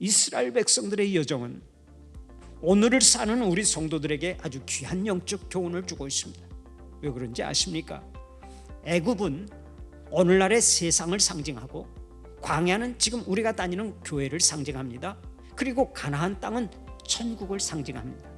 이스라엘 백성들의 여정은 오늘을 사는 우리 성도들에게 아주 귀한 영적 교훈을 주고 있습니다. 왜 그런지 아십니까? 애굽은 오늘날의 세상을 상징하고 광야는 지금 우리가 다니는 교회를 상징합니다. 그리고 가나안 땅은 천국을 상징합니다.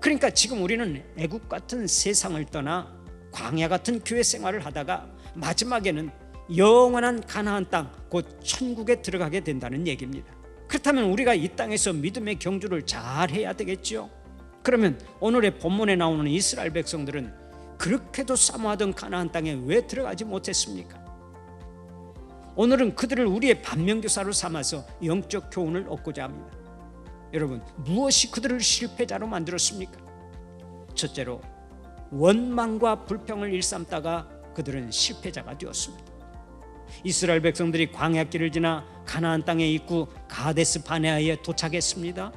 그러니까 지금 우리는 애굽 같은 세상을 떠나 광야 같은 교회 생활을 하다가 마지막에는 영원한 가나안 땅, 곧 천국에 들어가게 된다는 얘기입니다. 그렇다면 우리가 이 땅에서 믿음의 경주를 잘 해야 되겠지요. 그러면 오늘의 본문에 나오는 이스라엘 백성들은 그렇게도 사모하던 가나안 땅에 왜 들어가지 못했습니까? 오늘은 그들을 우리의 반면교사로 삼아서 영적 교훈을 얻고자 합니다. 여러분, 무엇이 그들을 실패자로 만들었습니까? 첫째로 원망과 불평을 일삼다가 그들은 실패자가 되었습니다. 이스라엘 백성들이 광야길을 지나 가나안 땅의 입구 가데스 바네아에 도착했습니다.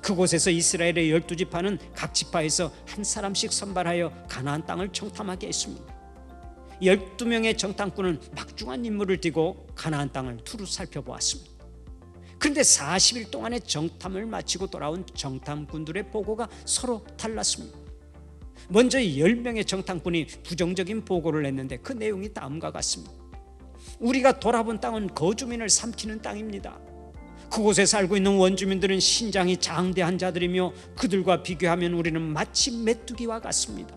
그곳에서 이스라엘의 열두 지파는 각 지파에서 한 사람씩 선발하여 가나안 땅을 정탐하게 했습니다. 12명의 정탐꾼은 막중한 임무를 띠고 가나안 땅을 두루 살펴보았습니다. 그런데 40일 동안의 정탐을 마치고 돌아온 정탐꾼들의 보고가 서로 달랐습니다. 먼저 10명의 정탐꾼이 부정적인 보고를 했는데 그 내용이 다음과 같습니다. 우리가 돌아본 땅은 거주민을 삼키는 땅입니다. 그곳에 살고 있는 원주민들은 신장이 장대한 자들이며 그들과 비교하면 우리는 마치 메뚜기와 같습니다.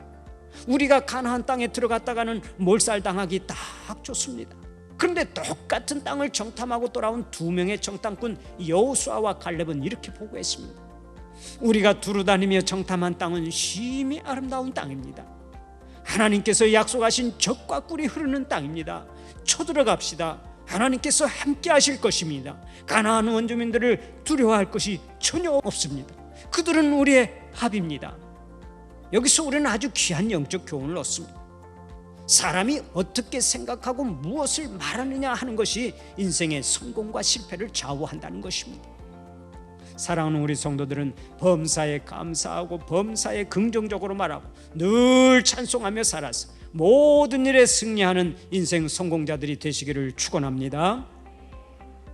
우리가 가나안 땅에 들어갔다가는 몰살당하기 딱 좋습니다. 그런데 똑같은 땅을 정탐하고 돌아온 두 명의 정탐꾼 여호수아와 갈렙은 이렇게 보고했습니다. 우리가 두루 다니며 정탐한 땅은 심히 아름다운 땅입니다. 하나님께서 약속하신 적과 꿀이 흐르는 땅입니다. 쳐들어갑시다. 하나님께서 함께 하실 것입니다. 가나안 원주민들을 두려워할 것이 전혀 없습니다. 그들은 우리의 합입니다. 여기서 우리는 아주 귀한 영적 교훈을 얻습니다. 사람이 어떻게 생각하고 무엇을 말하느냐 하는 것이 인생의 성공과 실패를 좌우한다는 것입니다. 사랑하는 우리 성도들은 범사에 감사하고 범사에 긍정적으로 말하고 늘 찬송하며 살아서 모든 일에 승리하는 인생 성공자들이 되시기를 축원합니다.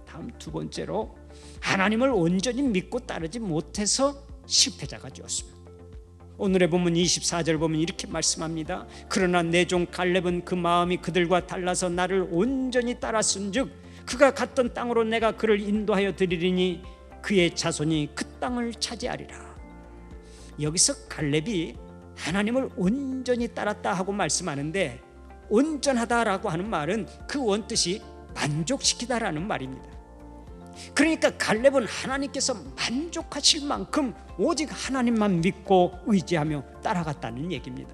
다음 두 번째로 하나님을 온전히 믿고 따르지 못해서 실패자가 되었습니다. 오늘의 본문 24절 보면 이렇게 말씀합니다. 그러나 내 종 갈렙은 그 마음이 그들과 달라서 나를 온전히 따랐은즉 그가 갔던 땅으로 내가 그를 인도하여 드리리니 그의 자손이 그 땅을 차지하리라. 여기서 갈렙이 하나님을 온전히 따랐다 하고 말씀하는데 온전하다라고 하는 말은 그 원뜻이 만족시키다라는 말입니다. 그러니까 갈렙은 하나님께서 만족하실 만큼 오직 하나님만 믿고 의지하며 따라갔다는 얘기입니다.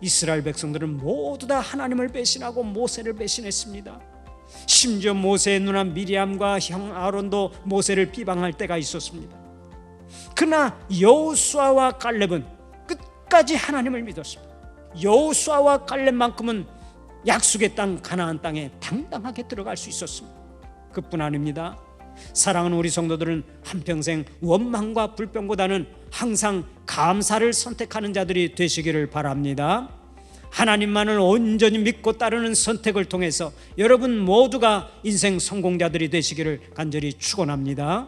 이스라엘 백성들은 모두 다 하나님을 배신하고 모세를 배신했습니다. 심지어 모세의 누나 미리암과 형 아론도 모세를 비방할 때가 있었습니다. 그러나 여호수아와 갈렙은 끝까지 하나님을 믿었습니다. 여호수아와 갈렙만큼은 약속의 땅 가나안 땅에 당당하게 들어갈 수 있었습니다. 그뿐 아닙니다. 사랑하는 우리 성도들은 한평생 원망과 불평보다는 항상 감사를 선택하는 자들이 되시기를 바랍니다. 하나님만을 온전히 믿고 따르는 선택을 통해서 여러분 모두가 인생 성공자들이 되시기를 간절히 축원합니다.